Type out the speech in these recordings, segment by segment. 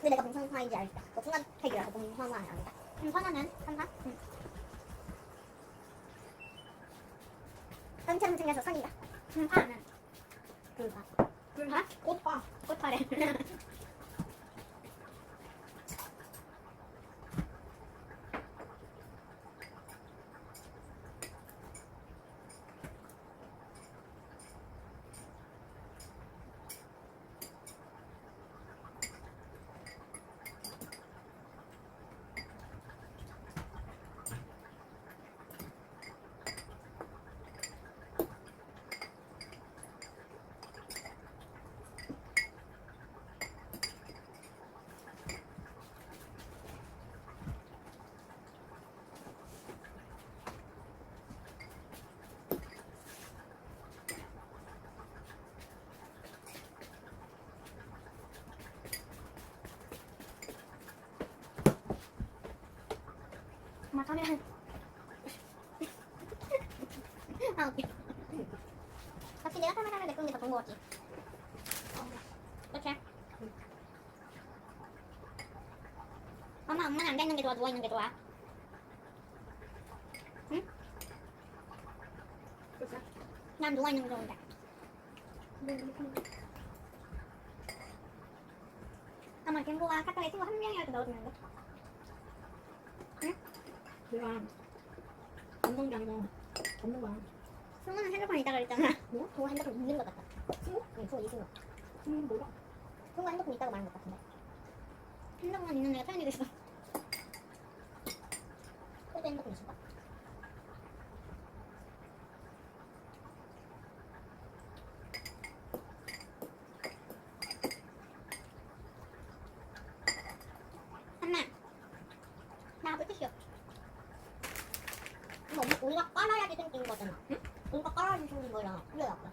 근데 내가 봉선화인지 알겠다. 너 풍간택이라서 봉선화 아니다. 봉선화는 선화? 응. 전체를 챙겨서 선이다. 불화는 불화. 불화? 꽃화. 꽃화래. 아 웃겨. 역시 내가 카메라를 내끄는 게더 좋은 것 같지. 그렇지? 엄마 엄마는 앉아 있는 게 좋아 누워 있는 게 좋아? 응? 난 누워 있는 게 좋은데. 아마 갱고가 카톡에 친구 한 명이라도 넣어주면 돼. 내가 없는 게 아니고 없는 거야. 승우는 핸드폰 있다 그랬잖아. 뭐? 그거 핸드폰 있는 것 같다. 친구? 응, 그거 이승우. 음, 몰라. 승우 핸드폰 있다고 말한 것 같은데. 핸드폰 있는 애가 태연이도 있어. 그래도 핸드폰 있을까? 엄마, 나 물티슈. 이거 엄마, 우리가 깔아야지 생긴 거잖아. 응? 우리가 깔아야지 생긴 거잖아. 그래, 아까.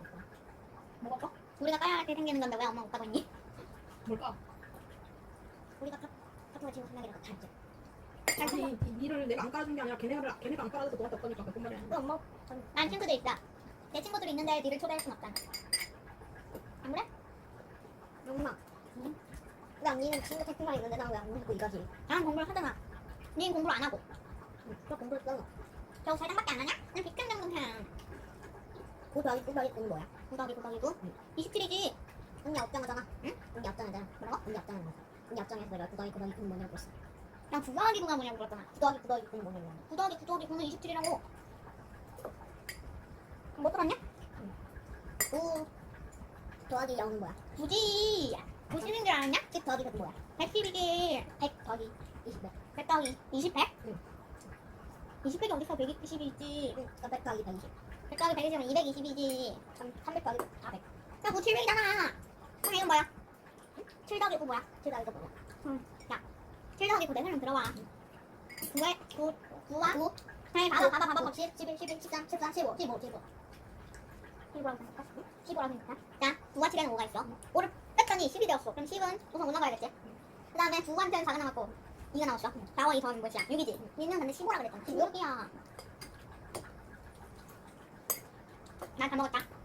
뭐가? 우리가 깔아야지 생기는 건데 왜 엄마 못 까고 있니? 뭘까? 우리가 카- 카톡을 지금 생각이랑 같이 했지. 아니, 이 일을 내가 안 깔아준 게 아니라 걔네가, 걔네가 안 깔아줘서 너한테 없다니까 그건 말이야. 그럼 엄마, 난 친구들 있다. 내 친구들 있는데 니를 초대할 순 없잖아. 안 그래? 엄마. 응? 난 니는 친구 태풍만 있는데 난 왜안 믿고 이거지? 나는 공부를 하잖아. 니는 공부를 안 하고. 응, 저 공부를 써. 저 살장밖에 안 하냐? 난 비슷한 정도는 해. 9 더하기 9 더하기 9는 뭐야? 9 더하기 9 더하기 9? 27이지. 언니 업장하잖아. 응? 언니 업장하잖아. 뭐라고? 언니 업장하는 거지. 언니 업장해서 내가 9 더하기 9 더하기 9는 뭐냐고 그랬어. 난 9 더하기 9가 뭐냐고 그랬잖아. 9 더하기 9 더하기 9는 뭐냐고. 9 더하기 9 더하기 9는 27이라고. 못 들었냐? 9 더하기 0은 뭐야? 9지. 90인 줄 알았냐? 10 더하기 100은 뭐야? 110이지. 100 더하기 20. 100 더하기 20, 100? 응. 20팩이 어디서 120이 있지? 응. 그러니까 100 더하기 120. 100 더하기 120은 220이지. 300 더하기 400. 야, 그거 700이잖아. 그럼 이건 뭐야? 7 더하기 9 뭐야? 7 더하기 9 뭐야? 응. 야, 7 더하기 9내 설명 들어와. 9에 9, 9와 9. 아니, 봐봐, 봐봐, 봐봐. 10, 11, 12, 13, 14, 15, 15, 15. 15라고 생각하 15라고 생각하 자, 9와 7에는 5가 있어. 5를 뺐더니 10이 되었어. 그럼 10은 우선 올라가야겠지. 그 다음에 9한테는 4가 남았고 2가 나왔어. 4와 2 더하면 몇이야? 6이지. 얘는 근데 15라 그랬잖아. 16이야. 난 다 먹었다.